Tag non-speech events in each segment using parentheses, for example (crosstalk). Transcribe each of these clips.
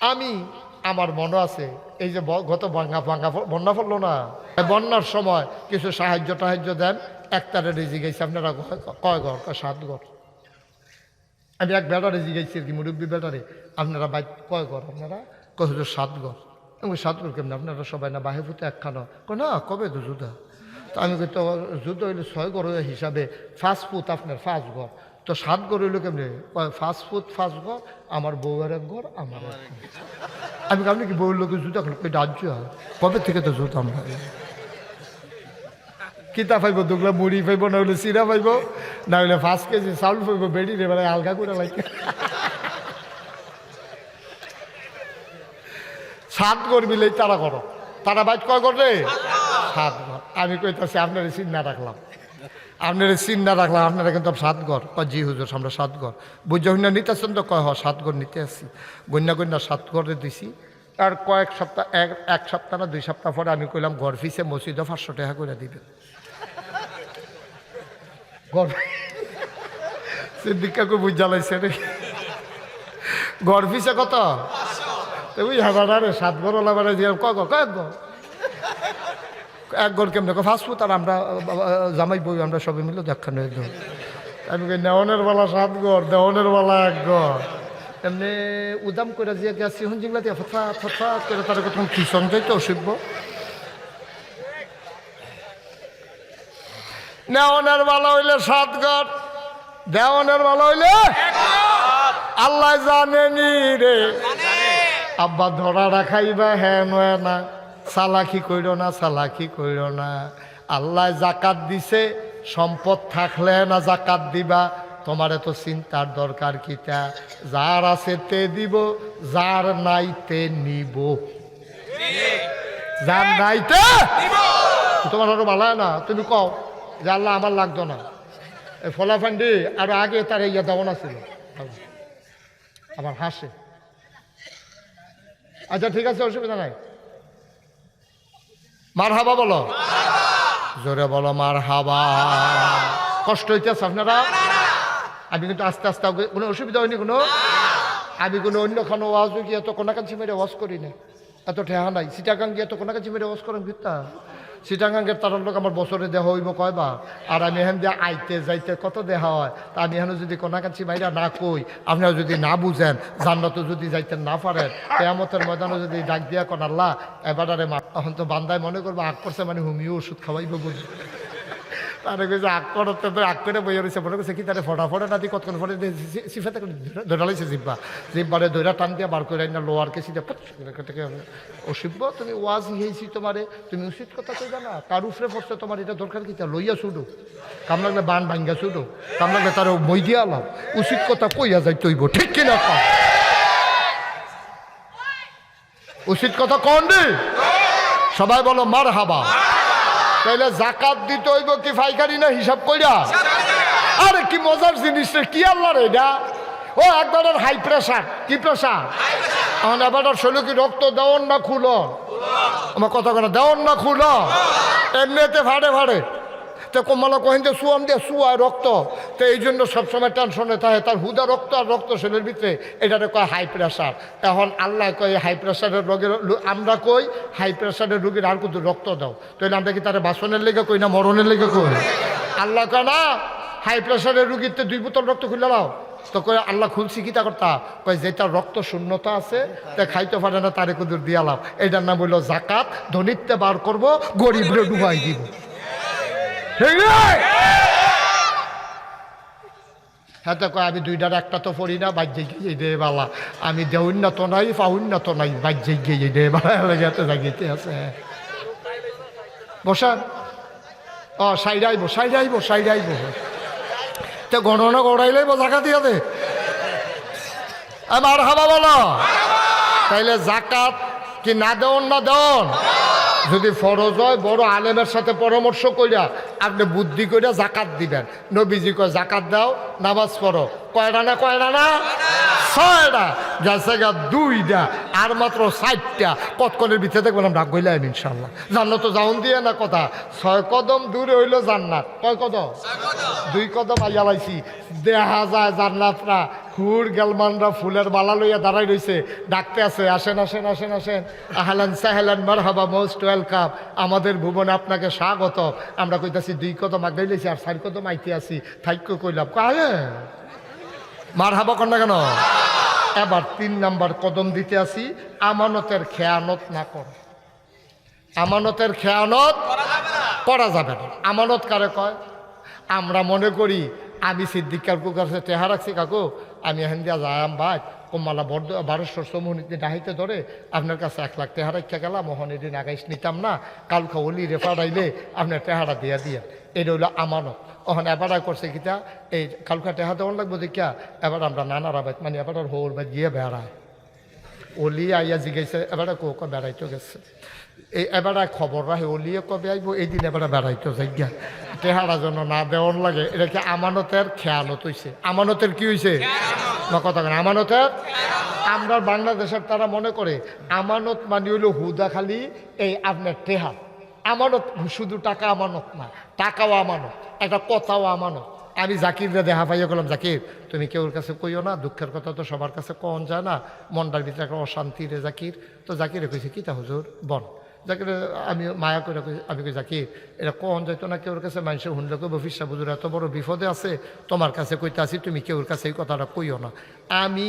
আমি, আমার মনে আছে, এই যে গত বাঙ্গা বাঙ্গা বন্যা পড়ল না? বন্যার সময় কিছু সাহায্য টাহায্য দেন একটারে রেজি গেছে আপনারা কয়- ঘর? কয় সাত ঘর? আমি এক বেটারে জিগাইছি আর কি, মুরব্বী বেটারে। আপনারা বাইক কয় ঘর আপনারা? কয় সাত ঘর। আমি সাত ঘর কেমন? আপনারা সবাই না বাহে ফুটে একখানা? কো না, কবে তো যুদ্ধ? তো আমি তো যুদ্ধ হইলে ছয় ঘর হিসাবে ফাস্ট ফুট আপনার ফার্স্ট ঘর। তো সাত ঘর হইল কেমনি? ফাস্ট ফুড ফাস্ট ঘর, আমার বউয়ের এক ঘর, আমার আমি আপনি কি বউয়ের লোকের জুতা কই রাজ্য কবে থেকে তো জুতা আমরা? কিতা পাইব, দুগলা মুড়ি পাইব, না হলে চিরা পাইব, না হলে পাঁচ কেজি চাউল পাইব, বেড়ি রে মানে আলগা করে লাগে সাত ঘর মিলেই তারা করো। তারা বাইক কয় করে সাত ঘর। আমি কইতাছি, আপনার চিন্তা রাখলাম। আপনার চিন্তা রাখলাম আপনারা কিন্তু সাত ঘর কয় জি হুজুর আমরা সাত ঘর বুঝে হইনা নিতেছেন তো? কয় হ সাত ঘর নিতে আসছি গন্যা গন্যা সাত ঘরে দিছি। আর কয়েক সপ্তাহ এক এক সপ্তাহ না দুই সপ্তাহ পরে আমি কইলাম ঘর ফিসে মসজিদে পাঁচশো টাকা করে দিবেন। ঘর কাকু বুঝালাইছে রে? ঘর ফিসে কত? তো হাজার সাত ওলা বেড়াই দিয়ে ক ক এক ঘর কেমন ফাস্টফুড আর আমরা জামাই বই আমরা সবাই মিলে দেখা নেই একদম আমি নেওয়ানের বেলা সাত গড় দেওয়ানের বেলা এক গড় এমনি উদাম করে দিয়ে গেছি হন যেগুলা দিয়ে ফথা ফথা করে তার কথা কি সঞ্চয় তো অসভ্য? নেওয়ানের বেলা হইলে সাত ঘর দেওয়ানের বেলা হইলে আল্লাহ জানেনি রে। আব্বা ধরা রাখাইবা হ্যাঁ নয় না। সালাকি কইর না সালাকি কইর না। আল্লাহ জাকাত দিছে সম্পদ থাকলে না জাকাত দিবা। তোমার এত চিন্তার দরকার কিটা? যার আছে তে দিব যার নাই তে নিব। যার নাই তে তোমার আরও ভালো না? তুমি কও যে আল্লাহ আমার লাগতো না। ফলাফান্ডি আর আগে তার ইয়া দেওয়া ছিল আবার হাসে। আচ্ছা ঠিক আছে অসুবিধা নাই। মার হাবা বলো। জোরে বলো মার হাবা কষ্ট হইতেছে আপনারা? আমি কিন্তু আস্তে আস্তে কোনো অসুবিধা হয়নি কোনো? আমি কোনো অন্য খান ওয়াজ গিয়ে এত কোনাকাঞ্চি মেরে ওয়াজ করি না এত ঠেহা নাই। সিটাকাং গিয়ে এত কোনাকাঞ্চি মেরে ওয়াজ করেন ভিত্তা সিটাগাঙ্গের তার লোক আমার বছরে দেহ হইব কয়বা আর আমি এখান দিয়ে আইতে যাইতে কত দেহা হয়, তা আমি এখানে যদি কোনাকাছি বাইরা না কই আপনারা যদি না বুঝেন জান্নাত যদি যাইতে না পারেন, কেয়ামতের ময়দানে যদি ডাক দিয়া কোন, আল্লাহ, এবারে এখন তো বান্দায় মনে করব, আগ করছে মানে হুমিও ওষুধ খাওয়াইব বুঝি। তারে কইছে আগ করতে তো আগ করে বইয়া রয়েছে মনে করছে কি তারে ফটা ফটা নাতি কতক্ষণ ফটে সিফাতে ধরালাইছে জিব্বা। জিব্বারে দৈরা টান দিয়া বার করে না লোয়ার কে সিধা পট অসিব্য তুমি ওয়াজ হিয়েছি তোমারে, তুমি উচিত কথা কইবা না। কার উপরে পড়ছে তোমার এটা দরকার কি? তা লইয়া ছুডো কাম লাগলে বান ভাঙ্গা ছুডো কাম লাগলে তার মই দিয়া লাভ উচিত কথা কইয়া যাই তৈব ঠিক কিনা পা উচিত কথা কন রে? সবাই বলো মার হাবা তাইলে জাকাত দিতে হইব কি ফাইকারি না হিসাব কইরা? আরে কি মজার জিনিস রে, কি আল্লাহ রে এটা? ও একবারের হাই প্রেশার কি প্রেশার এখন এবার শৈল কি রক্ত দেওয়ার না খুলো আমার কথা কথা দেওয়ার না খুলো এমনিতে ভাড়ে ভাড়ে তো কমালা কহেন যে সুয়াম দিয়ে সুয়ায় রক্ত। তো এই জন্য সবসময় টেনশনে থাকে, তার হুদা রক্ত আর রক্ত শরীরের ভিতরে, এটারে কয় হাই প্রেশার এখন আল্লাহ কয় হাই প্রেশারের রোগের আমরা কই হাই প্রেশারের রোগীর আর কিন্তু রক্ত দাও। তাহলে আমরা কি তার বাসনের লেগে কই না মরণের লেগে কই? আল্লাহ কয়, না হাই প্রেশারের রুগীতে দুই বোতল রক্ত খুলে দাও। তো কয়, আল্লাহ খুলছি কিতা করতা? কয় যেটা রক্ত শূন্যতা আছে, তা খাইতে পারে না, তারে কুদুর দিয়ালাম এটার নাম হইল জাকাত। ধনিত্বে বার করব, গরিবরে ডুবাই দিব? হ্যাঁ তো কয় আমি দুইটার একটা তো পড়ি না বাজ্যে গিয়ে দে বালা। আমি দেউন্নত নাই পাউন্নত নাই বাজ্যে গিয়ে দে বালা লেগে জাগিতে আছে বসান। ও সাইড আইব সাইড আইব তো গণনা গড়াইলেই জাকা দিয়া দে। আমার হাবা বলো। তাইলে জাকাত কি না দেওন না দেওন? যদি ফরজ হয়, বড় আলেমের সাথে পরামর্শ কইরা আপনি বুদ্ধি কইরা জাকাত দিবেন। নবীজি কয়, জাকাত দাও, নামাজ পড়ো। কয়রা না কয়রা না? ছয়টা যাচ্ছে গা দুইটা, আর মাত্র ষাটটা কতক্ষণের ভিতরে দেখবেন আমরা গইলাম ইনশাল্লাহ জান্নাত তো যাওন দিয়ে না কথা। ছয় কদম দূরে হইল জান্নাত। কয় কদম? দুই কদম আইয়া লাইছি। দেখা যায় জান্নাতরা হুর গেলমানরা ফুলের বালা লইয়া দাঁড়াই রইছে। ডাকতে আছে, আসেন আসেন আসেন আসেন। আহলান সাহেলান মার হাবা মোস্ট ওয়েলকাম। আমাদের ভুবনে আপনাকে স্বাগত আমরা কইতাছি দুই কদম আগাই লইছি আর চার কদম আইতে আছি। থাইক্য কইলাম। কাহে মার হাবা কর না কেন? (laughs) এবার তিন নাম্বার কদম দিতে আসি আমানতের খেয়ানত না কর। আমানতের খেয়ানত করা যাবে না। আমানত কারে কয়? আমরা মনে করি আমি সিদ্দিক কাকু কাছে চেহারা রাখছি কাকু আমি এখান দিয়া যাই ভাই। কমালা বড় বারোশো সমুনিতে ডাহিতে ধরে আপনার কাছে এক লাখ তেহারা ইচ্ছা গেলাম মোহন এদিন আগাইস নিতাম না, কালকা অলি রেফার আইলে আপনার তেহারা দিয়া দিয়া। এটা হইল আমানত। ওখান এবারা করছে কিতা? এই কালকা টেহা দেওয়ার লাগবো দেখিয়া এবার আমরা নানারা বাইত মানে এবার হোর বা গিয়ে বেড়ায়। অলি আইয়া জিগাইছে এবারে কো ক বেড়াইতে গেছে। এই এবারে খবর রাখে অলিয়ে কবে আইব? এই দিন এবারে বেড়াইতে যাইয়া টেহারা যেন না দেওয়ার লাগে এটা কি আমানতের খেয়ালত হইছে? আমানতের কি হইছে? না কথা কেন আমানতের? আমরা বাংলাদেশের তারা মনে করে আমানত মানে হইল হুদা খালি এই আপনার টেহা আমানত শুধু টাকা আমানত না টাকাও আমানত একটা কথাও আমানত। আমি জাকিররে দেখা পাইয়া গেলাম জাকির তুমি কেউর কাছে কইও না দুঃখের কথা তো সবার কাছে কন যায় না মনটার ভিতরে একটা অশান্তি রে জাকির। তো জাকিরে কইছে কিতা হুজুর বন জাকির আমি মায়া করে কই আমি কই জাকির এটা কন যাইতো না কেউর কাছে? মানুষের শুনলে কই বফিসা বুঝুর এত বড় বিপদে আছে তোমার কাছে কইতে আসি তুমি কেউর কাছে এই কথাটা কইও না। আমি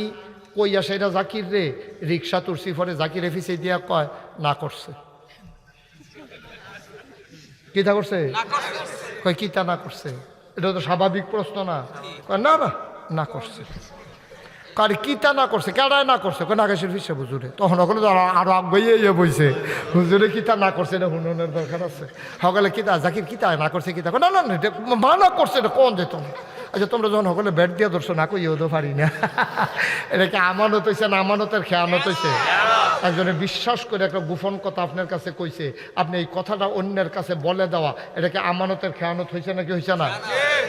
কইয়া সেটা জাকির রে রিক্সা তুরসি ফরে জাকির এফিসে দিয়া কয় না করছে। কিতা করছে। কয় কিতা না করছে? এটা তো স্বাভাবিক প্রশ্ন না। কয় না না না করছে। কার কিতা না করছে কেডায় না করছে? কয় আগে ফিসে হুজুরে। তখন ওগুলো তো আরো- আরও আগে ইয়ে বইছে। হুজুরে কিতা না করছে, এটা হুননের দরকার আছে। সকলে কিতা জাকির কিতা না করছে, কিতা না না এটা মানা করছে, এটা কোন যেত না আচ্ছা তোমরা যখন সকলে ব্যাট দিয়ে ধরছো না কই তো পারি না? এটা কি আমানত হয়েছে না আমানতের খেয়ানত হয়েছে একজনে বিশ্বাস করে একটা গোপন কথা আপনার কাছে কইছে, আপনি এই কথাটা অন্যের কাছে বলে দেওয়া এটাকে আমানতের খেয়ানত হয়েছে নাকি হয়েছে না?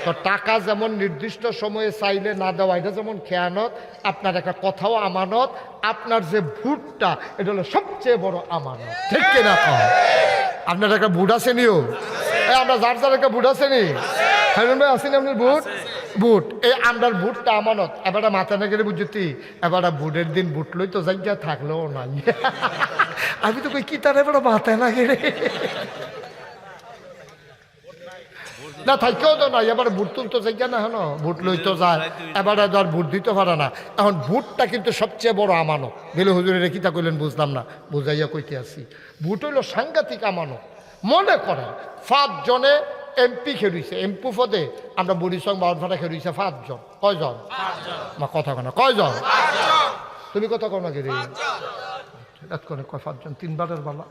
তো টাকা যেমন নির্দিষ্ট সময়ে চাইলে না দেওয়া, এটা যেমন খেয়ানত, আপনার একটা কথাও আমানত, আপনার যে ভুটটা এটা হলো সবচেয়ে বড় আমানত। ঠিক কিনা আপনার একটা বুট আছে নিও? আমরা যার যার একটা বুট আছে নি? ভাই আসেনি আপনার বুট বুট। এই আমরার বুটটা আমানত। এবারে মাথা না গেলে বুঝতি এবারে বুটের দিন বুট লই তো জায়গা থাকলেও নাই। (laughs) আমি তো কই, কি তার এবারে মাথায় না গেলে (laughs) না থাকেও তো নাই। এবার বুট তুলতে জায়গা না হেন? বুট লই তো যায়। এবারে তো আর বুট দিতে পারে না। এখন বুটটা কিন্তু সবচেয়ে বড় আমানত। গেলে হুজুরে কিতা কইলেন বুঝলাম না। বুঝাইয়া কইতে আসি। বুট হইল সাংঘাতিক আমানত। মনে করেন, পাঁচজনে এমপি খেলুইছে এমপি পদে আমরা বুড়িসং বাউনফাটা খেলুইছে পাঁচজন। কয়জন? মা কথা কেন কয়জন? তুমি কথা কো না কি রে এতক্ষণে কয় পাঁচজন? তিনবারের বেলা।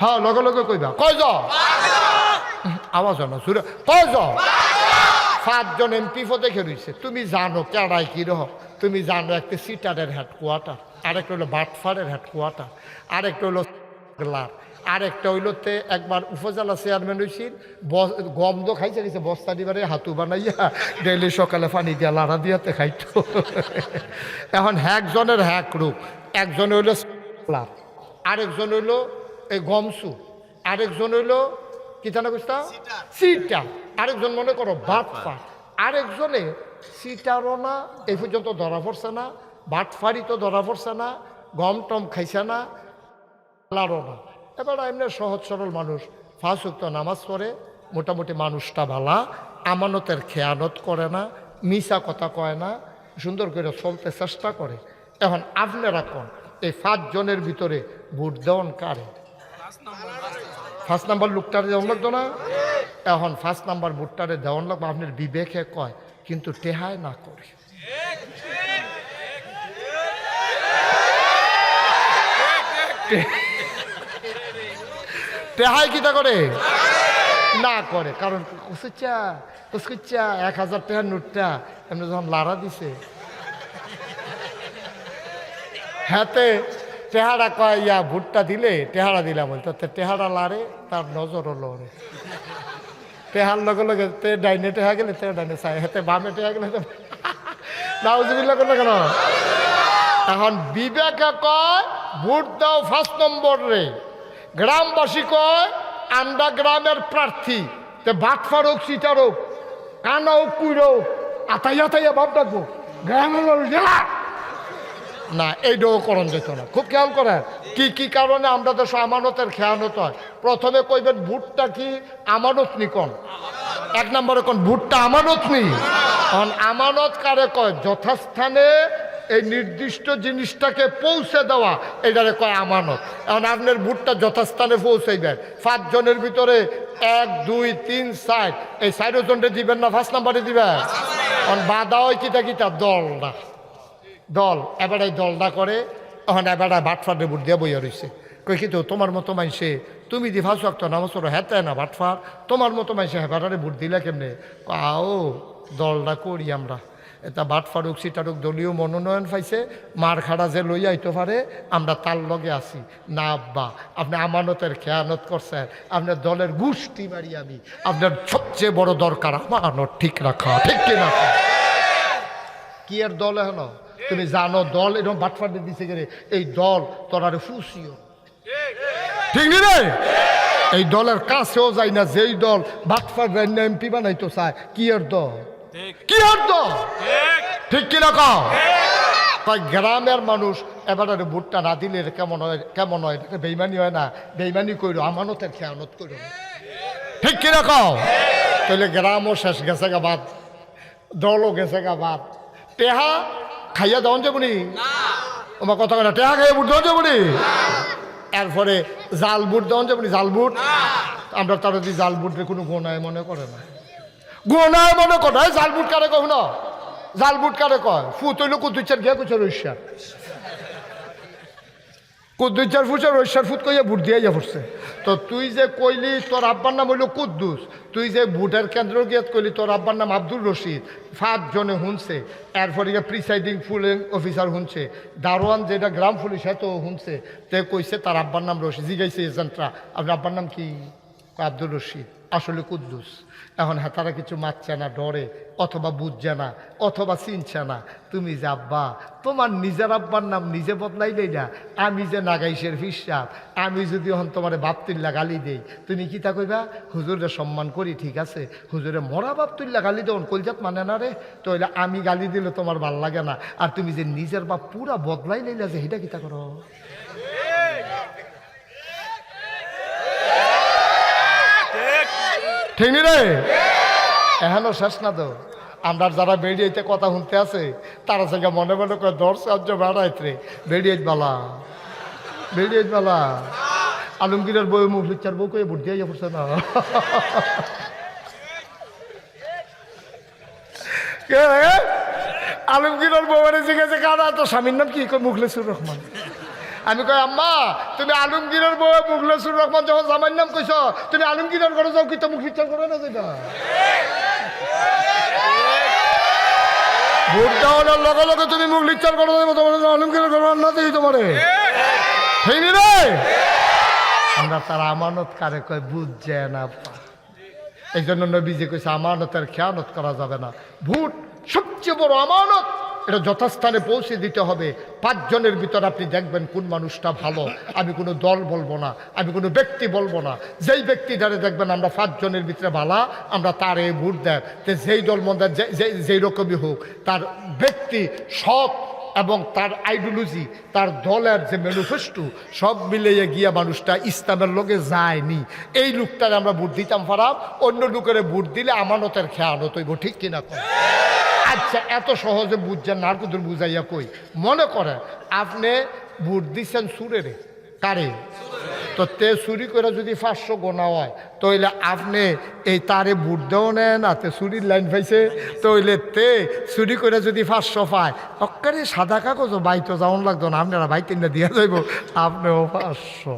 হ্যাঁ লগে লগে কইবা। কয়জন? আওয়াজ না সুরে। কয়জন? সাতজন এমপি পদে খেলুইছে তুমি জানো কেডাই কি রহ? তুমি জানো একটা সিটারের হেডকোয়ার্টার আরেকটা হলো বাটফারের হেডকোয়ার্টার আরেকটা হলো গ্লার। আরেকটা হইল তে একবার উপজেলা চেয়ারম্যান হয়েছিল গন্ধ খাইছে গেছে বস্তা দিবারে হাতু বানাইয়া ডেলি সকালে পানি দিয়া লাড়া দিয়াতে খাইতো। এখন একজনের হ্যাক রূপ একজন হইল আরেকজন হইল এই গমসু আরেকজন হইল কি জানা বুঝতা সিটা আরেকজন মনে করো বাটফা আরেকজনে সিটারও না এই পর্যন্ত ধরা পড়ছে না বাটফারি তো ধরা পড়ছে না গম টম খাইছে না লাড়ো না। এবার এমনি সহজ সরল মানুষ। ফাঁসুক্ত নামাজ পড়ে মোটামুটি মানুষটা ভালা আমানতের খেয়ানত করে না মিশা কথা কয় না সুন্দর করে চলতে চেষ্টা করে। এখন আপনারা কোন? এই পাঁচজনের ভিতরে ভোট দেওয়ান কারে? ফার্স্ট নাম্বার লোকটারে দেওয়ান লাগতো না? এখন ফার্স্ট নাম্বার ভোটটারে দেওয়ান লাগবে আপনার বিবেকে কয় কিন্তু টেহায় না করে। (laughs) টেহাই কিতা করে? না করে, কারণ এক হাজার টাকার নোটটা এমনি যখন লাড়া দিছে। হাতে টেহারা কয়, ইয়া ভুট্টা দিলে টেহারা দিলাম বলতো টেহারা লারে, তার নজরও লড়ে টেহার লগে লগে তে ডাইনে টেহা গেলে, তে ডাইনে চাই হাতে বামে টেহা গেলে নাউজুবিল্লা করল কেন? এখন বিবেকে কয়, ভোট দাও ফার্স্ট নম্বর রে। গ্রামবাসী কয়, আমরা গ্রামের প্রার্থী। তে ভাত ফারুক সিটারুক কানা হোক কুইরো আতাই আতাইয়া ভাব ডাকবো। গ্রামের না এইটাও করণ যেত না। খুব খেয়াল করেন, কি কি কারণে আমরা দেশ আমানতের খেয়ানত হয়? প্রথমে কইবেন, ভুটটা কি আমানত নিকন এক নম্বরে কোন, ভুটটা আমানত নি? কারণ আমানত কারে কয়? যথাস্থানে এই নির্দিষ্ট জিনিসটাকে পৌঁছে দেওয়া, এটারে কয় আমানত। এখন আপনার ভুটটা যথাস্থানে পৌঁছাইবেন। পাঁচজনের ভিতরে এক, দুই, তিন, চার। এই চারজনকে দিবেন না, ফার্স্ট নাম্বারে দিবেন? কারণ বাধা হয় কিতা কিতা দল না দল, এবারে দলটা করে তখন এবারে বাটফারে বুট দিয়ে বইয়া রয়েছে কই কিন্তু তোমার মতো মাইসে তুমি দি ফাঁসু একটা নামাজ হেতে না বাটফার, তোমার মতো মাইসে হেবারে বুট দিলে কেমনে? আও, দলটা করি আমরা। এটা বাট ফারুক সিটারুক দলীয় মনোনয়ন পাইছে, মার খাড়া যে লই আইতে পারে, আমরা তার লগে আছি। না, আব্বা, আপনি আমানতের খেয়ানত করছেন, আপনার দলের গোষ্ঠী মারি আমি, আপনার সবচেয়ে বড় দরকার আমানত ঠিক রাখা, ঠিক কিনা কি আর দল এখন? তুমি জানো দল এরকম বাটফাটে দিছে গেলে এই দল তোরারে ফুসিও ঠিক নি এই দলের কাছেও যাই না, যেই দল বাটফাট এমপি বানাইতো চায়, কি আর দল? কি দল ঠিক। কিনা কও? তাই গ্রামের মানুষ এবারে ভোটটা না দিলে কেমন হয় কেমন হয়? বেইমানি হয় না। বেইমানি কইরো আমানতের খেয়ানত কইরো। ঠিক কিনা কও? তাহলে গ্রামও শেষ গেছে গা বাদ দলও গেছে গা বাদ। টেহা খাইয়া দেওয়ান যাবনি? আমার কথা কথা টেহা খাইয়া বুট দেওয়ান যাবনি? এরপরে জাল বুট দেওয়ান যাবনি? জাল বুট? আমরা তারা জাল বুটের কোনো গোনায় মনে করে না। গোনায় মনে এই জাল বুট কারে কহ না? জাল বুট কারে কয়? ফুত হইল কুতুচ্চার গিয়া কুচার ঐশ্বার কুদ্দুচার ফুচার ঐশ্বার ফুট কইয়া বুট দিয়ে যা পড়ছে তো তুই যে কইলি তোর আব্বার নাম হইল কুদ্দুস, তুই যে ভোটের কেন্দ্র গিয়ে কইলি তোর আব্বার নাম আব্দুল রশিদ জনে শুনছে এরপরে প্রিসাইডিং ফুলিং অফিসার শুনছে দারোয়ান যেটা গ্রাম পুলিশ হ্যাঁ তো শুনছে তে কইছে তার আব্বার নাম রশিদ। জিগাইছে এজেন্টরা আপনার আব্বার নাম কি? আব্দুল রশিদ। আসলে কুদ্দুস। এখন হ্যাঁ তারা কিছু মারছে না, ডরে, অথবা বুঝছে না, অথবা চিনছে না। তুমি যে আব্বা, তোমার নিজের আব্বার নাম নিজে বদলাইলেই না, আমি যে নাগাইশের হিসাব আমি যদি হন তোমার বাপতুল্লা গালি দেই, তুমি কি তা কইবা? হুজুরে সম্মান করি, ঠিক আছে, হুজুরে মরা বাপতুল্লা গালি দেন কলজাত মানে না রে? তো হইলে আমি গালি দিলে তোমার ভালো লাগে না। আর তুমি যে নিজের বাপ পুরা বদলাই লইলা যে সেটা কিতা করো? ঠিক নি রে? এখনও শেষ না তো। আমরা যারা বেরিয়েতে কথা শুনতে আছে, তারা থেকে মনে মনে করে সাহায্য বাড়াইতে বেরিয়ে বালা। বেরিয়ে বালা। আলমগীরের বই মুখ লিচার বউ কয়ে ভোট দিয়ে পড়ছে না। কে? আলমগীরের বউরে জিজ্ঞাসা কারা তো স্বামীর নাম কি? মুখলেসুর রহমান। আমি কই, আম্মা, তুমি আলমগীরের বউ মুখলেসুর রহমান যখন জামাইর নাম কইছ, তুমি আলমগীরের ঘরে যাও কি তো মুখ বিচার করে না যেটা ভোট লগে লগে তুমি মুখ লিচার করে দেবো তোমার আলমগীরের ঘরে না দিই তোমারে। রে আমরা তার আমানত কারে কয় বুঝছে না এই জন্য নবীজি কইছে, আমানতের খেয়ানত করা যাবে না। ভোট সবচেয়ে বড় আমানত এটা যথাস্থানে পৌঁছে দিতে হবে। পাঁচজনের ভিতর আপনি দেখবেন কোন মানুষটা ভালো। আমি কোনো দল বলব না, আমি কোনো ব্যক্তি বলব না। যেই ব্যক্তি দ্বারা দেখবেন আমরা পাঁচজনের ভিতরে ভালা, আমরা তারে ভোট দেন যেই দল মন্দার যেই রকমই হোক, তার ব্যক্তি সৎ এবং তার আইডিওলজি তার দলের যে ম্যানিফেস্টো সব মিলিয়ে গিয়া মানুষটা ইসলামের লোকে যায়নি। এই লোকটার আমরা ভোট দিতাম ফারাপ অন্য লোকের ভোট দিলে আমানতের খেয়ানত হইব ঠিক কিনা কর আচ্ছা এত সহজে বুঝছেন না আর কুদুর বুঝাইয়া কই। মনে করেন, আপনি ভোট দিচ্ছেন সুরেরে কারে? তো তে চুরি করে যদি পাঁচশো গোনা হয় তাহলে আপনি এই তারে বুট দেও নেন না তে চুরির লাইন পাইছে তাহলে তে চুরি করে যদি পাঁচশো পায় অক্কারে সাদা কাগজও বাইতো যাওয়ান লাগতো না আপনারা বাইক কিনে দিয়া যাইব আপনিও পাঁচশো।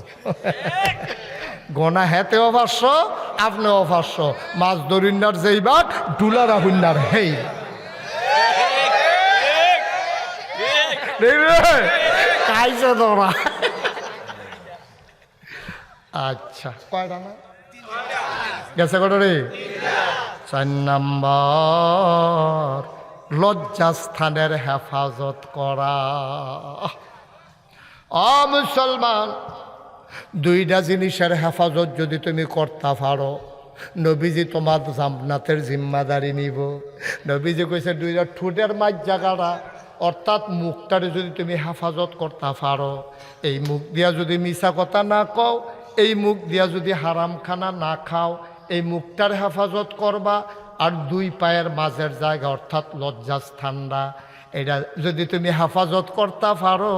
গোনা হেতেও পাঁচশো আপনিও পাঁচশো। মাছ দরিন্নার যেই বাঘ ডুলার আহুন্নার হেই। কাইছে তোরা। আচ্ছা। কয়টা না গেছে রে? চার নাম্বার। লজ্জাস্থানের হেফাজত করা। অ মুসলমান দুইটা জিনিসের হেফাজত যদি তুমি করতে পারো নবীজি তোমার জামনাতের জিম্মাদারি নিব। নবীজি কইছে দুইটা ঠোঁটের মাঝ জায়গাটা অর্থাৎ মুখটারে যদি তুমি হেফাজত করতে পারো এই মুখ দিয়া যদি মিশা কথা না কও এই মুখ দিয়া যদি হারাম খানা না খাও, এই মুখটার হেফাজত করবা আর দুই পায়ের মাঝের জায়গা অর্থাৎ লজ্জাস্থানটা এটা যদি তুমি হেফাজত করতে পারো,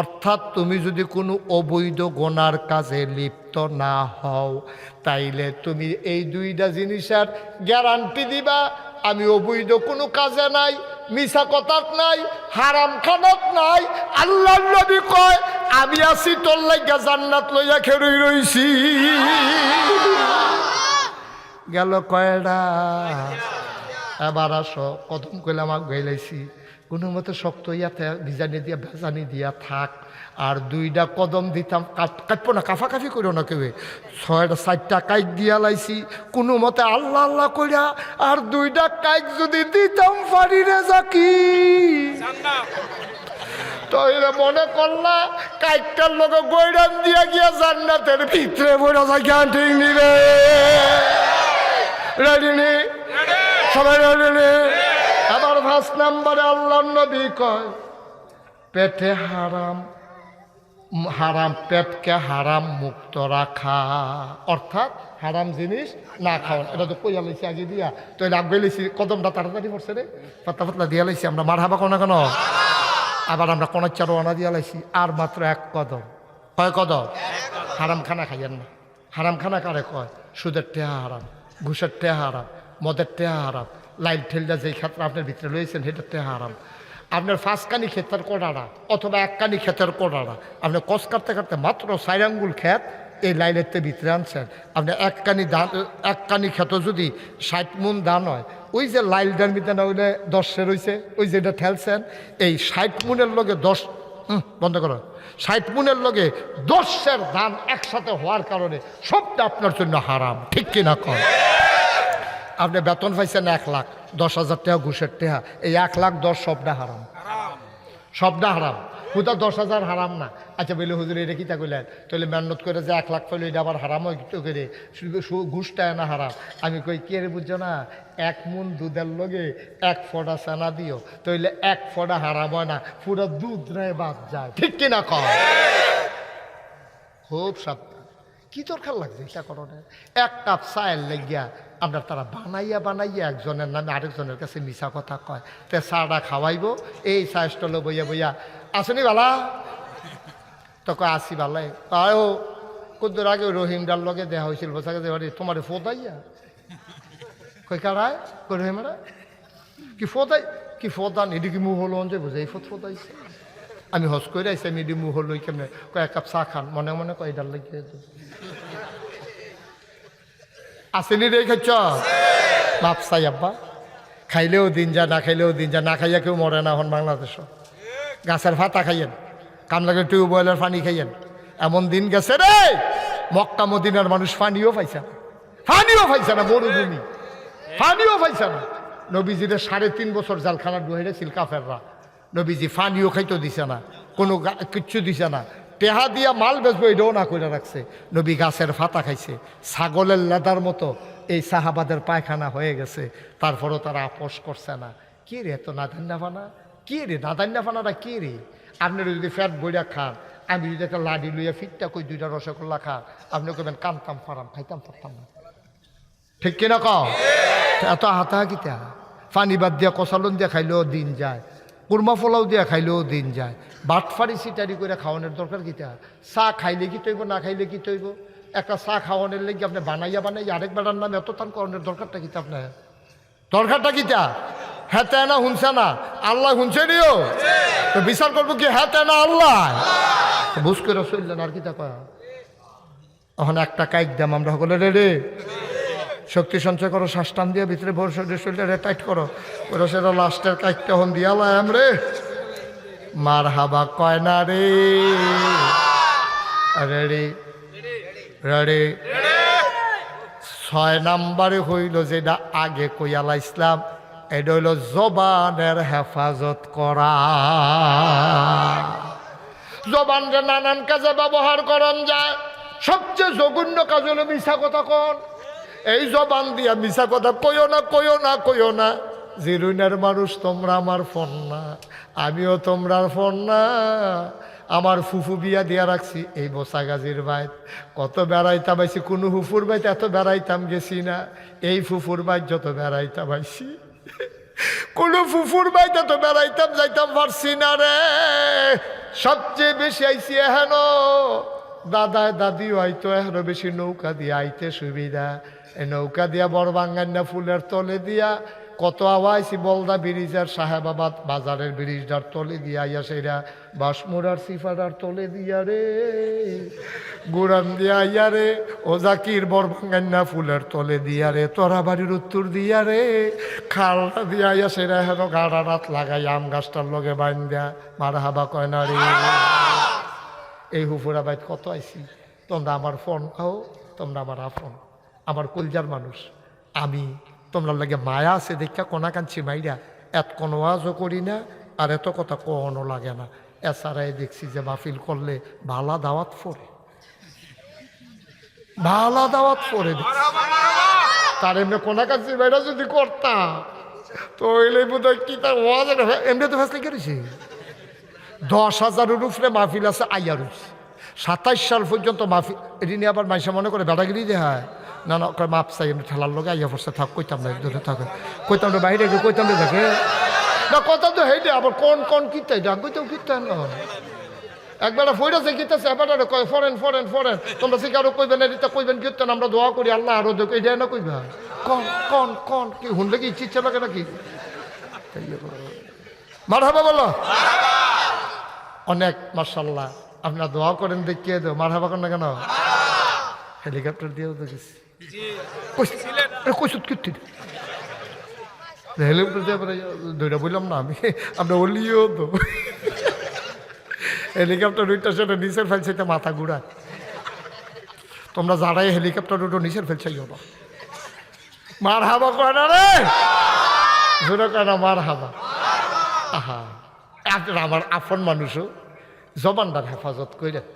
অর্থাৎ তুমি যদি কোনো অবৈধ গোনার কাজে লিপ্ত না হও, তাইলে তুমি এই দুইটা জিনিসের গ্যারান্টি দিবা আমি অবৈধ কোনো কাজে নাই মিশা কথাত নাই, হারাম খানাত নাই। আল্লাহ নবী কয়, আমি আছি তোর লাগিয়া জান্নাত লইয়া খেরই রইছি। গেল কয়ডা? এবার আসো, কদম কইলে আমাক গাইলাইছি কোনো মতে শক্ত ইয়াতে বিজানি দিয়া ভেজানি দিয়া থাক। আর দুইটা কদম দিতাম কাট- কাটবো না কাফাকাফি করো না কেউ। ছয়টা চারটা কাইক দিয়া লাইছি কোনো মতে আল্লাহ আল্লাহ কইরা আর দুইটা কাইক যদি দিতাম পারি রে তইলে মনে করলা কাইকটার লগে গৈরান দিয়া গিয়া জান্নাতের ভিতরে বইরা যাই ঠিক নিরে রেডি নি? সবাই রেডি নি? আবার ফার্স্ট নাম্বারে আল্লাহ নবী কয় পেটে হারাম হারাম পেটকে হারাম মুক্ত রাখা। অর্থাৎ হারাম জিনিস না খাওয়া। এটা তো কইয়া লাইছি আগে দিয়া। তো এটা আগে লাইছি, কদমটা তাড়াতাড়ি পড়ছে রে। পাতলা পাতলা দিয়া লাইছি, আমরা মার হাবা কোনো কেন। আবার আমরা কোনো চারো আনা দিয়া লাইছি, আর মাত্র এক কদম। কয় কদম? হারাম খানা খাইয়েন না। হারাম খানা কারে কয়? সুদের টেহা হারাম, ঘুষের টেহা হারাম, মদের টেহা হারাম, লাইল ঠেলটা যেই ক্ষেত্রে আপনার ভিতরে রয়েছেন সেটার টেহা হারাম। আপনার ফাঁসকানি ক্ষেতের কোডারা অথবা এককানি ক্ষেতের কোডারা আপনি কষ কাটতে কাটতে মাত্র সাইরাঙ্গুল ক্ষেত এই লাইলের ভিতরে আনছেন। আপনি এককানি ধান, এককানি ক্ষেত যদি ষাট মুন ধান হয়, ওই যে লাইলটার ভিতরে না হইলে দশে রয়েছে ওই যেটা ঠেলছেন, এই ষাট মুনের লগে দশ বন্ধ করো। ষাট মুনের লগে দশের ধান একসাথে হওয়ার কারণে সবটা আপনার জন্য হারাম, ঠিক কিনা কর আপনি বেতন পাইছেন এক লাখ দশ হাজার টাকা ঘুষের টাকা এই এক লাখ দশ সবটা হারাম। সবটা হারাম। হুদা দশ হাজার হারাম না। আচ্ছা বলে হুজুর এটা কিতা কইলেন? তাহলে মেহনত করে যে এক লাখ পেলে এটা আবার হারাম হয় করে? ঘুষটা না হারাম। আমি কই কে রে বুঝছ না? এক মুন দুধের লগে এক ফোঁটা সেনা দিও। তাইলে এক ফোঁটা হারাম হয় না। পুরো দুধ নেয় বাদ যায়। ঠিক কিনা কর খুব সাবধান। কি দরকার লাগছে এটা করণে? এক কাপ চায়ের লেগিয়া আমরা তারা বানাইয়া বানাইয়া একজনের নামে আরেকজনের কাছে মিশা কথা কয়। তে চাটা খাওয়াইব, এই চা বইয়া বইয়া, আসনি বালা? তো কয়, আসি বালাই। ও কুদ্দুর আগে রহিমডার লগে দেখা হয়েছিল বোঝাকে যে তোমার ফোদাইয়া কই কারায়? কই রহিমারা কি ফোদাই কি ফোদান এটি কি মুহ হলো যে বুঝে, এই ফোদ ফোদাইছে আমি হস করে আইসি আমি এটি মুহ হলো কেমনে? কয় কাপ চা খান। মনে মনে কয় ডাল লাগিয়ে আসেনি রে খাচ্ছ? বাপ চাই আব্বা। খাইলেও দিন যা না খাইলেও দিন যা না খাইয়া কেউ মরে না এখন বাংলাদেশ। গাছের ভাতা খাইয়েন কাম লাগে টিউবওয়েলের পানি খাইয়েন। এমন দিন গেছে রে, মক্কা, মদিনার মানুষ পানিও পাইছে না। পানিও পাইছে না মরুভূমি। পানিও পাইছে না। নবীজিরে সাড়ে তিন বছর জালখানা ডুহাইছিল কাফেররা নবীজি ফানিও খাইতে দিছে না, কোনো কিচ্ছু দিছে না। টেহা দিয়া মাল বেচবো এটাও না করে রাখছে। নবী গাছের ফাতা খাইছে। ছাগলের লেদার মতো এই সাহাবাদের পায়খানা হয়ে গেছে। তারপরও তারা আপোষ করছে না। কি রে, এত নাদান্না ফানা কি রে নাদান্না ফানাটা কি রে? আপনারা যদি ফ্যাট বইয়া খান, আমি যদি একটা লাডি লইয়া ফিটটা কই দুইটা রসগোল্লা খান, আপনি কবেন কামতাম ফারাম, খাইতাম পারতাম না। ঠিক কিনা কও? এত হাতা কিতা পানি বাদ দিয়া কষালন দিয়া খাইলেও দিন যায়। কুরমা পোলাও দিয়া খাইলেও দিন যায়। ভাত বাটফারি সিটারি করে খাওয়ানোর দরকার কিতা চা খাইলে কি তৈব, না খাইলে কি তৈব? একটা চা খাওয়ানোর লেগে আপনি বানাইয়া বানাইয়া আরেক বেড়ার নামে এত টান করানোর দরকারটা কিতা আপনার? দরকারটা কিতা হ্যাঁ তাই না শুনছে না? আল্লাহ শুনছে নিও? তো বিচার করব কি হ্যাঁ তাই না, আল্লাহ? তো বুঝ করে চললেন আর কিতা কয়া? এখন একটা কাইক দাম আমরা সকলে রে শক্তি সঞ্চয় করো, শ্বাস টান দিয়ে ভিতরে ভোর শরীর শরীরে টাইট করো। ওরা সেটা লাস্টের কাইকটা হন দিয়ালাম রে। মার হাবা কয় না রে। রেডি। রেডি। ছয় নাম্বারে হইল যেটা আগে কইয়ালা ইসলাম, এটা হইল জবানের হেফাজত করা। জবানরে নানান কাজে ব্যবহার করন যায়, সবচেয়ে জঘন্য কাজ হলো মিশা কথা কন। এই জবান দিয়া মিশা কথা কইও না কইও না কইও না। জিরুইনের মানুষ তোমরা আমার ফোন না, আমিও তোমরার ফোন না। আমার ফুফু বিয়া দিয়া রাখছি, এই বসা গাজির বাইত কত বেড়াইতাম আইছি, কোনো ফুফুর বাইত এত বেড়াইতাম গেছি না। এই ফুফুর বাইত যত বেড়াইতাম আইছি, কোনো ফুফুর বাইতে তো বেড়াইতাম, যাইতাম পারছি না রে। সবচেয়ে বেশি আইছি এহেন। দাদায় দাদিও আইতো, এহেন বেশি নৌকা দিয়ে আইতে সুবিধা। নৌকা দিয়া বড় বাঙ্গান্না ফুলের তলে দিয়া, কত আওয়াইছি বলদা ব্রিজের সাহেবাবাদ বাজারের ব্রিজটার তলে দিয়া, আইয়া সেরা বাসমুরার সিফারার তলে দিয়া রে। গুড়ান দিয়া আইয়া রে, ও জাকির বড় বাঙ্গান্না ফুলের তলে দিয়া রে, তোরা বাড়ির উত্তর দিয়া রে। খালটা দিয়া আইয়া সেরা হেন গাড়া রাত লাগাই, আম গাছটার লগে বাইন দেয়া মারা হাবা কয় না রে। এই হুফুরা বাইত কত আইছি? তোমরা আমার ফোন খাও, তোমরা আমার আফন আমার কলজার মানুষ। আমি তোমরা লাগে মায়া আছে, দেখা কোনা কাঞ্চি মাইরা, এত কোনো আজও করি না, আর এত কথা কোনো লাগে না। এছাড়াই দেখছি যে মাহফিল করলে ভালা দাওয়াত ফোরে ভালা দাওয়াত ফোরে তার এমনি কোনা কাঞ্চি মাইরা যদি করতাম, তো এলে বোধ হয় কি তার ওয়াজ এমনি তো ফেসলে করেছি। দশ হাজারের উপরে মাহফিল আছে আইয়ার সাতাইশ সাল পর্যন্ত মাহফিল, এটি নিয়ে আবার মাইসা মনে করে বেড়াগিরি দেখায়। না না, কয়, মাপ চাই এমনি ঠেলার লগে আইয়া পড়ছে থাক, কইতাম না ধরে থাকে। কইতাম না বাইরে গিয়ে কইতাম না, দেখে। না কথা তো হেঁটে আবার কোন কোন কিতাই ডাক কইতেও কিতাই না একবার ফইরাছে কিতাছে এবার কয়, ফরেন ফরেন ফরেন। তোমরা শিকারও কইবেন এটা কইবেন কীর্তন, আমরা দোয়া করি, আল্লাহ আরও দেখ এটা না কইবা। কন কন কন, কি শুনলে কি ইচ্ছে লাগে নাকি? মার হবে বলো। অনেক মার্শাল্লাহ আপনারা দোয়া করেন, দেখিয়ে দেও। মার হাবা না কেন? হেলিকপ্টার দিয়েও দেখেছি। কীর্তি দুইটা বললাম না আমি আমরা ওলিও তো। হেলিকপ্টার নিচের ফেলছে মাথা ঘুরা তোমরা যারাই হেলিকপ্টার উঠো নিচের ফেলছাইও না। মার হাবা কয় না রে? জোরে কয় না মার হাবা আহা আপনার আমার আপন মানুষও জবানদার হেফাজত কইলেন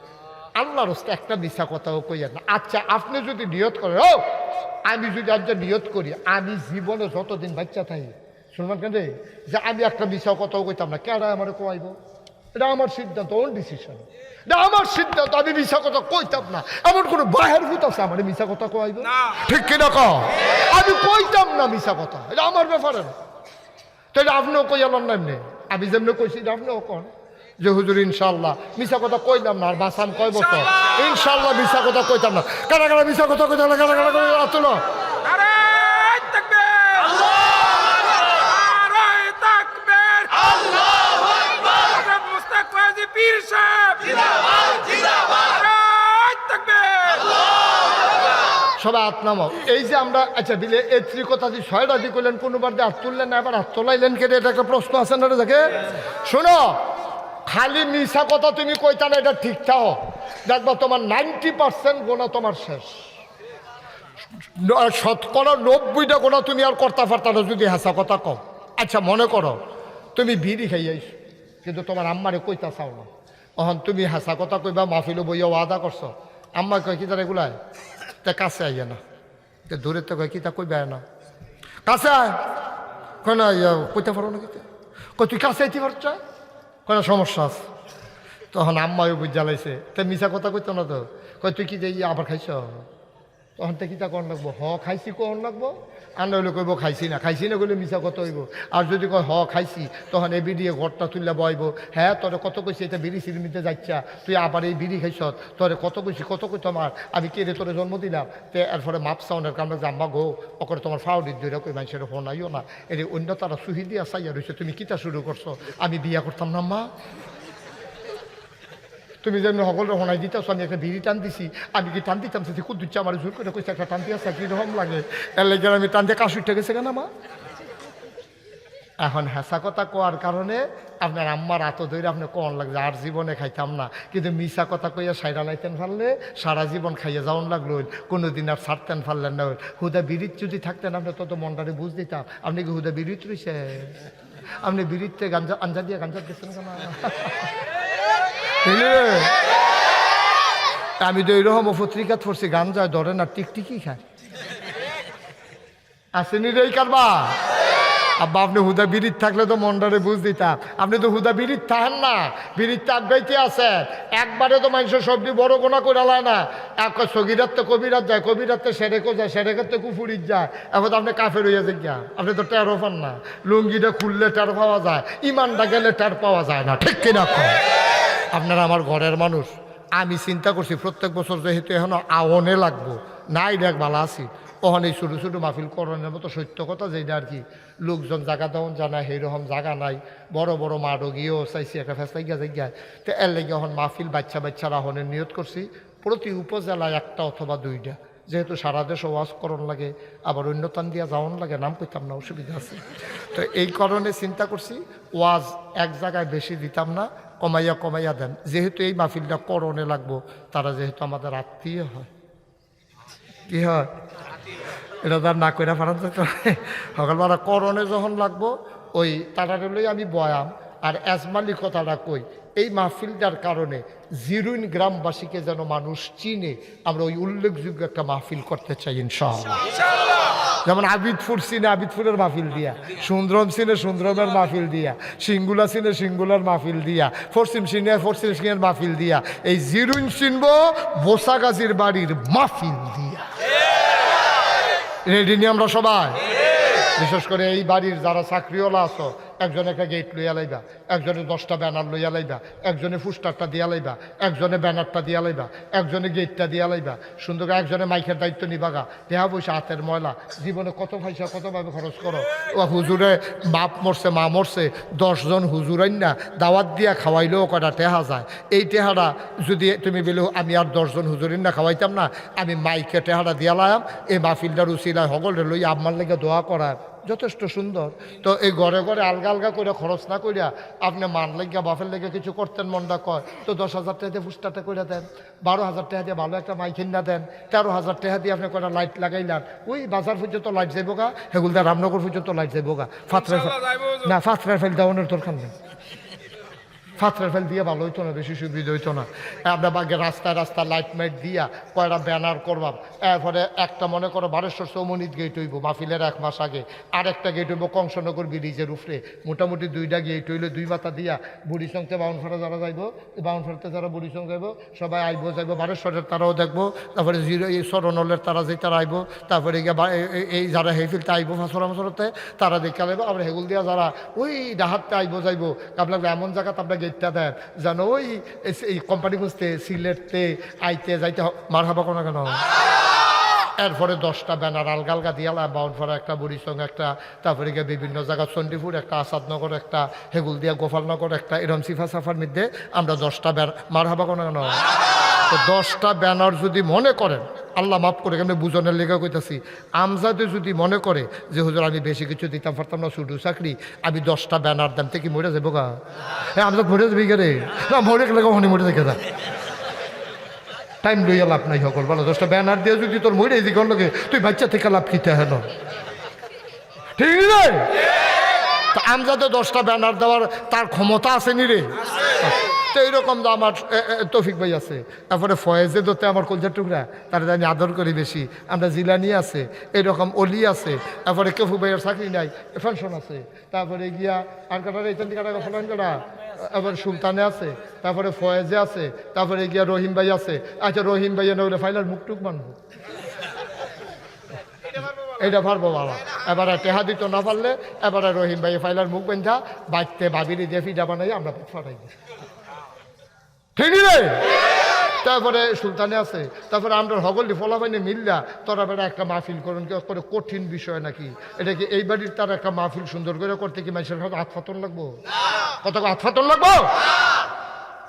আল্লাহর হস্তে একটা মিশা কথাও কইয়া না। আচ্ছা আপনি যদি নিয়ত করেন ও আমি যদি আজ নিয়ত করি আমি জীবনে যতদিন বাচ্চা থাকি শুনবেন কেন যে আমি একটা মিশা কথাও কইতাম না কেন আমার কোয়াইব এটা আমার সিদ্ধান্ত ওন ডিসিশন এটা আমার সিদ্ধান্ত আমি মিশা কথা কইতাম না। এমন কোনো বাহের ভূত আছে আমার মিশা কথা কোয়াইব ঠিক কিনা কও? আমি কইতাম না মিশা কথা এটা আমার ব্যাপারে না। তাহলে আপনিও কই আলাম না এমনি। আমি যেমনি কইছি এটা আপনিও কন। যে হুজুর ইনশাল্লাহ মিশা কথা কইলাম না আর বাসাম কয় বছর? ইনশাল্লাহ মিশা কথা কইতাম না। কারা কারা মিশা কথা কইতাম না কারা কারা করে আতুলো। নারায় তাকবীর নারায় তাকবীর! আল্লাহু আকবার! হযরত মুস্তাফা জি পীর সাহেব! জিন্দাবাদ জিন্দাবাদ! সবাই হাত নামাও। এই যে আমরা আচ্ছা বিলে এই ত্রিকথা দিয়ে ছয়টা দিয়ে করলেন কোনোবার দিয়ে হাত তুললেন না এবার হাত তোলাইলেন কেটে এটা একটা প্রশ্ন আছে না রে দেখে শোনো খালি মিশা কথা তুমি কইতা না, এটা ঠিকঠাক দেখবা তোমার নাইনটি পার্সেন্ট গোনা তোমার শেষ। শতকরা নব্বইটা গোনা তুমি আর করতে পারতা না যদি হাসা কথা কম আচ্ছা মনে করো, তুমি বিড়ি খাইয়াইছ কিন্তু তোমার আম্মারে কইতা চাও না। অহন তুমি হাসা কথা কইবা মাহফিলও বইয়া ওয়াদা করছ। আম্মা কয়, কি তার এগুলাই তা কাছে আইয়া না। তে দূরে তো কয়, কি তা কইবা না? কাছে আয়। কয় না কইতে পারো না কি কয়, তুই কাছে আইতে পারছ? কয় না সমস্যা আছে? তখন আম্মাও বুঝ জ্বালাইছে, তা মিশা কথা কইতো না তো? কয়, তুই কি যে আবার খাইছ? তখন তো কি তা কন লাগবো? হ, খাইছি কন লাগবো। আর নইলে কইব, খাইছি না। খাইছি না কইলে মিছা কত হইব? আর যদি কয়, হ, খাইছি, তখন এই বিড়িয়ে ঘরটা তুললে বইব। হ্যাঁ তোরে কত কইছি, এটা বিড়ি সিরিমিতে যাচ্ছা তুই আবার এই বিড়ি খাইছ, তোরে কত কইছি, কত কই তোমার আমি কে রে তোরে জন্ম দিলাম? তে এরপরে মাপ সাউন্ডের কারণে জাম্মা গো ওকরে তোমার ফাউডির দইরা কই মানুষের হনাইও না। এর অন্য তারা সুহি দিয়া চাইয়া রয়েছে তুমি কিতা শুরু করছ? আমি বিয়া করতাম না মা তুমি যেমন সকলের শোনাই দিতেছ আমি একটা বিড়ি টান দিছি, আমি কি টান দিতাম? সেটি খুব দিচ্ছে আমার জোর করে কইছে, একটা টান দিয়া চাকরি রকম লাগে। এর লাগে আমি টান দিয়ে কাশ উঠে গেছে কেন মা? এখন হেসা কথা কোয়ার কারণে আপনার আম্মার আত ধরে আপনি কোন লাগছে? আর জীবনে খাইতাম না। কিন্তু মিশা কথা কইয়া সাইডা লাইতেন পারলে সারা জীবন খাইয়া যাওয়ান লাগল কোনো দিন আর ছাড়তেন পারলেন না হুদা বিরিত যদি থাকতেন, আপনি তত মনটারে বুঝ দিতাম আপনি কি হুদা বিরিত রইছে আপনি বিরিতে গাঞ্জা আঞ্জা দিয়ে গাঞ্জা দিচ্ছেন কেন? আমি তো এইরকম পত্রিকা থরছি গান যায় ধরে না টিকটিকি খায়। আসেনি রে কারবা আব্বা, আপনি হুদা বিরিত থাকলে তো মন্ডারে বুঝ দিতাম। আপনি তো হুদা বিরিত থাকেন না বিরিত তাকবাইতে আছেন। একবারে তো মানুষের সবজি বড় গোনা করে লায় না। এক সগিরাত তো কবিরাত যায়, কবিরাত তো সেরেকও যায়, সেরেকের তো কুফুরিত যায়। এখন তো আপনি কাফের হইয়া যান আপনি তো টেরো পান না। লুঙ্গিটা খুললে টের পাওয়া যায়, ইমানটা গেলে টের পাওয়া যায় না, ঠিক কিনা আপনারা আমার ঘরের মানুষ, আমি চিন্তা করছি প্রত্যেক বছর যেহেতু এখন আওনে লাগবো, নাই দেখ ভালো আছি। ওখানে এই ছোটো ছোটো মাহফিল করণের মতো সত্য কথা যেটা আর কি লোকজন জায়গা দেওয়ান জানা, সেইরকম জায়গা নাই। বড় বড় মাঠও গিয়েও চাইছি, একটা ফেসলাই গিয়া যাই তো এর লেগে এখন মাহফিল বাচ্চা বাচ্চারা হনের নিয়ত করছি, প্রতি উপজেলায় একটা অথবা দুইটা। যেহেতু সারা দেশে ওয়াজ করণ লাগে, আবার অন্য দিয়া যাওয়ান লাগে, নাম কইতাম না, অসুবিধা আছে। তো এই কারণে চিন্তা করছি, ওয়াজ এক জায়গায় বেশি দিতাম না, কমাইয়া কমাইয়া দেন। যেহেতু এই মাহফিলটা করণে লাগবো, তারা যেহেতু আমাদের আত্মীয় হয়। কি হয়? এটা তো আর না কইরা পারান সকালবেলা করণে যখন লাগবো ওই তারারে লই আমি বয়াম। আর এজমালি কথাটা কই এই মাহফিলটার কারণে জিরুইন গ্রামবাসীকে যেন মানুষ চিনে আমরা ওই উল্লেখযোগ্য একটা মাহফিল করতে চাই ইনশাআল্লাহ। যেমন আবিদপুর সিনে আবিদপুরের মাহফিল দিয়া সুন্দরম সিনে সুন্দরমের মাহফিল দিয়া সিঙ্গুলা সিনে সিঙ্গুলার মাহফিল দিয়া ফরসিম সিনে ফরসিম সিনের মাহফিল দিয়া এই জিরুইন চিনব বোসাগাজির বাড়ির মাহফিল দিয়া। রেডি নিয়ে আমরা সবাই? বিশেষ করে এই বাড়ির যারা চাকরিওয়ালা আছো একজনে একটা গেট লইয়া লাইবা, একজনে দশটা ব্যানার লইয়া লাইবা, একজনে ফুস্টারটা দিয়া লাইবা, একজনে ব্যানারটা দিয়া লাইবা, একজনে গেটটা দিয়া লাইবা। সুন্দর একজনে মাইকের দায়িত্ব নিবাগা দেহা পয়সা হাতের ময়লা। জীবনে কত পয়সা কতভাবে খরচ করো? ও হুজুরে, বাপ মরছে, মা মরছে, দশজন হুজুরাই না, দাওয়াত দিয়া খাওয়াইলেও কটা টেহা যায়। এই টেহাটা যদি তুমি বেলে, আমি আর দশজন হুজুরিন না, খাওয়াইতাম না, আমি মাইকে টেহাটা দিয়া লাম এই মাহফিলটার উচিলায় সকলে লই আমার লেগে দোয়া করার যথেষ্ট সুন্দর। তো এই ঘরে ঘরে আলগা আলগা করে খরচ না করিয়া আপনি মান লেগা বাফের লেগে কিছু করতেন মনটা কয় তো দশ হাজার টাকা দিয়ে ফুস্টাটা করে দেন বারো হাজার টাকা দিয়ে ভালো একটা মাইকিন না দেন তেরো হাজার টাকা দিয়ে আপনি কটা লাইট লাগাইলেন ওই বাজার পর্যন্ত লাইট যাইব গা হেগুলদা রামনগর পর্যন্ত লাইট যাইব গা ফাতরা না ফাতরা ফেল দেওয়ানোর দরকার নেই। ফাতরার ফেল দিয়ে ভালো হইতো না, বেশি সুবিধা হইতো না। আপনার বাগে রাস্তায় রাস্তা লাইট মাইট দিয়া কয়টা ব্যানার করবাম। এরপরে একটা মনে করো বারেশ্বর চৌমনিত গেট হইব, মাহফিলের এক মাস আগে। আর একটা গেট হইব কংসনগর ব্রিজের উপরে। মোটামুটি দুইটা গেট হইলে, দুই মাথা দিয়া বুড়ি সঙ্গে বাউনফাড়া যারা যাইব বাউনফাড়াতে যারা বুড়ি সঙ্গে যাইব, সবাই আইব, যাইব বারেশ্বরের তারাও দেখব, তারপরে জিরো, এই সরনলের তারা যে তারা আইব, তারপরে এই যারা হেফিলতে আইব ফাঁসরা মাসরতে, তারা দেখা লাইব আবার হেগুল দিয়া যারা ওই ডাহাতে আইব, যাইব। আপনার এমন জায়গাতে আপনার গেটটা জানো ওই এই কোম্পানি খুঁজতে সিলেটতে আইতে যাইতে মার হাবা কোনো কেন? এরপরে দশটা ব্যানার আলগা আলগা দিয়ালা বাউনফাড়া একটা বুড়িসং একটা তারপরে গিয়ে বিভিন্ন জায়গা, চণ্ডীপুর, একটা আসাদনগর, একটা হেগুল দিয়া, গোপালনগর, একটা এরম সিফা সাফার মধ্যে আমরা দশটা ব্যানার মার হাবা কোনো কেন? তো দশটা ব্যানার যদি মনে করেন, আল্লাহ মাফ করে কেমনি বুঝনের লেখা কইতাছি, আমজাদে যদি মনে করে যে, হুজুর, আমি বেশি কিছু দিতাম, পারতাম না শুধু চাকরি, আমি দশটা ব্যানার দাম থেকে মরে যাব গা? হ্যাঁ আমজাদ মরে যাবি কে রে। না, মরে গেলে কখনই মরে দেখে যা টাইম লইয়া লাভ নাই সকল বলো দশটা ব্যানার দিয়ে যদি তোর মরে দিকে লোকে তুই বাচ্চা থেকে লাভ কিতে হেন? ঠিক রে আমজাদে দশটা ব্যানার দেওয়ার তার ক্ষমতা আছে নি রে? তো এইরকম তো আমার তৌফিক ভাই আছে। তারপরে ফয়েজে দোতে আমার কলজার টুকরা, তার আমি আদর করি বেশি। আমরা জিলানি আছে, এইরকম অলি আছে। তারপরে কেফু ভাইয়ের চাকরি নাই পেনশন আছে। তারপরে গিয়া আর কাটার এই কাটা ফলান কাটা। আবার সুলতানে আছে, তারপরে ফয়েজে আছে, তারপরে গিয়া রহিম ভাই আছে। আচ্ছা রহিম ভাইয়া না ফাইলার মুখটুক মানব এটা পারব বাবা। এবারে টেহা দিত না পারলে, এবারে রহিম ভাই ফাইলার মুখ বেঁধা বাড়তে বাবিরি দেফি যাবা বানাই আমরা ফাটাই ঠিক রে? তারপরে সুলতানে আছে তারপরে আমরা হগলি ফলাফাইনে মিল্লা তোরা বেড়া একটা মাহফিল করুন কি করে কঠিন বিষয় নাকি? এটা কি এই বাড়ির তার একটা মাহফিল সুন্দর করে করতে কি মানুষের হাত ফাতন লাগবো? কত হাত ফাতন লাগবো?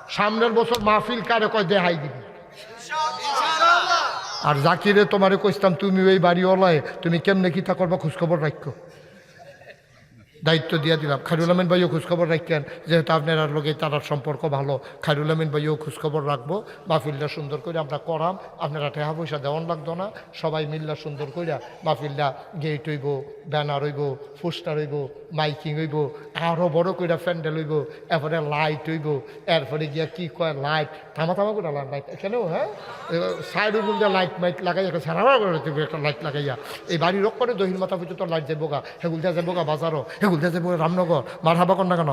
সামনের বছর মাহফিল কারে কয় দেহাই দিবি? আর জাকিরে তোমারে কইতাম তুমি ওই বাড়ি ওলায় তুমি কেমনে কি তা করবা খোঁজখবর রাখো দায়িত্ব দিয়ে দিলাম। খাইরুল আমিন ভাইও খোঁজখবর রাখতেন, যেহেতু আপনার লোকে তার সম্পর্ক ভালো। খাইরুল আমিন ভাইও খোঁজখবর রাখব। মাহফিলটা সুন্দর করে আমরা করাম। আপনারা টাকা পয়সা দেওয়ান লাগতো না। সবাই মিল্লা সুন্দর করে মাহফিলটা গেট হইব ব্যানার হইব পোস্টার হইব, মাইকিং হইব আরও বড় করে প্যান্ডেল হইব, এরপরে লাইট হইব। এরপরে গিয়া কি কয়? লাইট থামা থামা করে লাইট এখানেও হ্যাঁ সাইড উপর দিয়ে লাইট মাইট লাগাই একটা সারা করে একটা লাইট লাগাইয়া এই বাড়ির রক করে দহির মাথা পর্যন্ত লাইট যাব গা হেগুলতে যাব গা বাজারও হেগুলতে যাব রামনগর মার হাবা না কেন